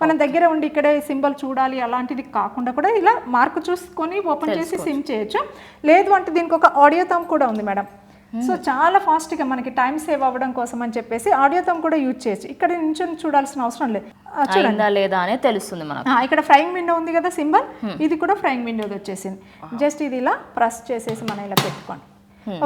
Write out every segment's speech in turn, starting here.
మన దగ్గర ఉండి ఇక్కడే సింబల్ చూడాలి అలాంటిది కాకుండా కూడా ఇలా మార్క్ చూసుకొని ఓపెన్ చేసి సిమ్ చేయొచ్చు. లేదు అంటే దీనికి ఒక ఆడియో థమ్ కూడా ఉంది మేడం. సో చాలా ఫాస్ట్గా మనకి టైం సేవ్ అవ్వడం కోసం అని చెప్పేసి ఆడియో థమ్ కూడా యూజ్ చేయొచ్చు. ఇక్కడ నుంచి చూడాల్సిన అవసరం లేదు. చూడండి. లేదా అనేది తెలుస్తుంది మనకు. ఇక్కడ ఫ్రైయింగ్ విండో ఉంది కదా సింబల్? ఇది కూడా ఫ్రైయింగ్ విండోది వచ్చేసింది. జస్ట్ ఇది ఇలా ప్రెస్ చేసేసి మనం ఇలా పెట్టుకోండి.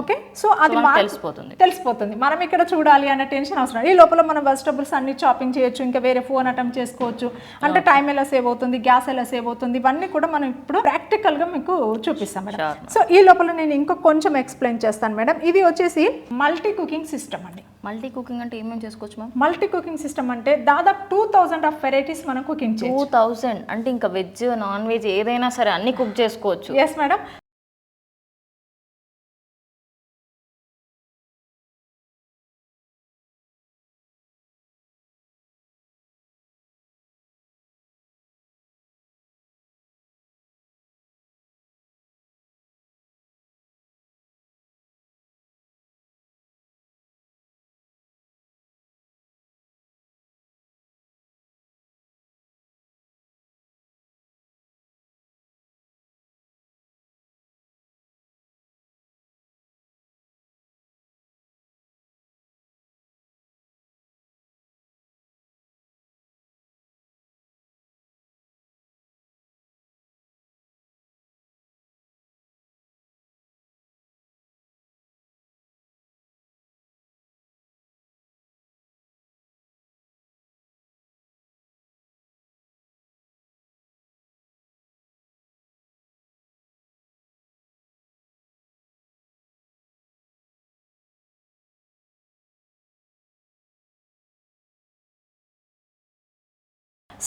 ఓకే సో అది తెలిసిపోతుంది. తెలిసిపోతుంది. మనం ఇక్కడ చూడాలి అన్న టెన్షన్ అవసరం ఈ లోపల మనం వెజిటబుల్స్ అన్ని చాపింగ్ చేయొచ్చు ఇంకా వేరే ఫోన్ అటెంప్ట్ చేసుకోవచ్చు. అంటే టైం ఎలా సేవ్ అవుతుంది గ్యాస్ ఎలా సేవ్ అవుతుంది ఇవన్నీ కూడా మనం ఇప్పుడు ప్రాక్టికల్గా మీకు చూపిస్తాం మేడం. సో ఈ లోపల నేను ఇంకో కొంచెం ఎక్స్ప్లెయిన్ చేస్తాను మేడం. ఇది వచ్చేసి మల్టీ కుకింగ్ సిస్టమ్ అండి. మల్టీ కుకింగ్ అంటే ఏమేమి చేసుకోవచ్చు మ్యామ్ మల్టీ కుకింగ్ సిస్టమ్ అంటే దాదాపు టూ థౌజండ్ ఆఫ్ వెరైటీస్ మనం కుకింగ్ టూ థౌజండ్ అంటే ఇంకా వెజ్ నాన్ వెజ్ ఏదైనా సరే అన్ని కుక్ చేసుకోవచ్చు. Yes madam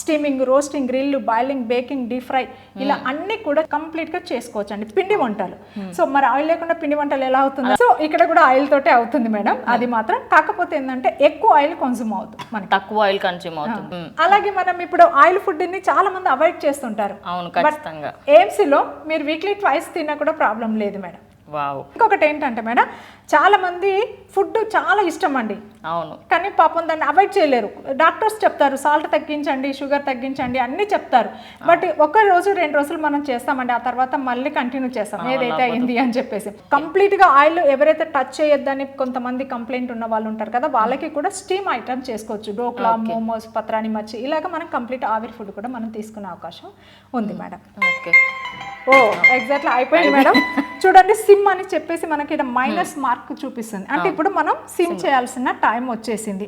steaming roasting grill boiling baking deep fry ఇలా అన్ని కూడా కంప్లీట్గా చేసుకోవచ్చు అండి పిండి వంటలు సో మరి ఆయిల్ లేకుండా పిండి వంటలు ఎలా అవుతుంది? సో ఇక్కడ కూడా ఆయిల్ తోటే అవుతుంది మేడం. అది మాత్రం. కాకపోతే ఏంటంటే ఎక్కువ ఆయిల్ కన్సూమ్ అవుతుంది మనకి. తక్కువ ఆయిల్ కన్స్యూమ్ అవుతుంది. అలాగే మనం ఇప్పుడు ఆయిల్ ఫుడ్ని చాలా మంది అవాయిడ్ చేస్తుంటారు. అవును ఖచ్చితంగా. AMC లో మీరు వీక్లీ ట్వైస్ తిన్నా కూడా ప్రాబ్లం లేదు మేడం. వావ్. ఇంకొకటి ఏంటంటే మేడం చాలా మంది ఫుడ్ చాలా ఇష్టం అండి అవును. కానీ పాపం దాన్ని అవాయిడ్ చేయలేరు. డాక్టర్స్ చెప్తారు సాల్ట్ తగ్గించండి షుగర్ తగ్గించండి అన్నీ చెప్తారు. బట్ ఒక రోజు రెండు రోజులు మనం చేస్తామండి ఆ తర్వాత మళ్ళీ కంటిన్యూ చేస్తాం. ఏదైతే అయింది అని చెప్పేసి. కంప్లీట్గా ఆయిల్ ఎవరైతే టచ్ చేయొద్దని కొంతమంది కంప్లైంట్ ఉన్న వాళ్ళు ఉంటారు కదా వాళ్ళకి కూడా స్టీమ్ ఐటమ్ చేసుకోవచ్చు. డోక్లా మోమోస్ పత్రాని మచ్చి. ఇలాగ మనం కంప్లీట్ ఆవిరి ఫుడ్ కూడా మనం తీసుకునే అవకాశం ఉంది మేడం. ఓకే. ఓ ఎగ్జాక్ట్లీ అయిపోయింది మేడం. చూడండి సిమ్ అని చెప్పేసి మనకి ఇక్కడ మైనస్ మార్క్ చూపిస్తుంది. అంటే ఇప్పుడు మనం సిమ్ చేయాల్సిన టైం వచ్చేసింది.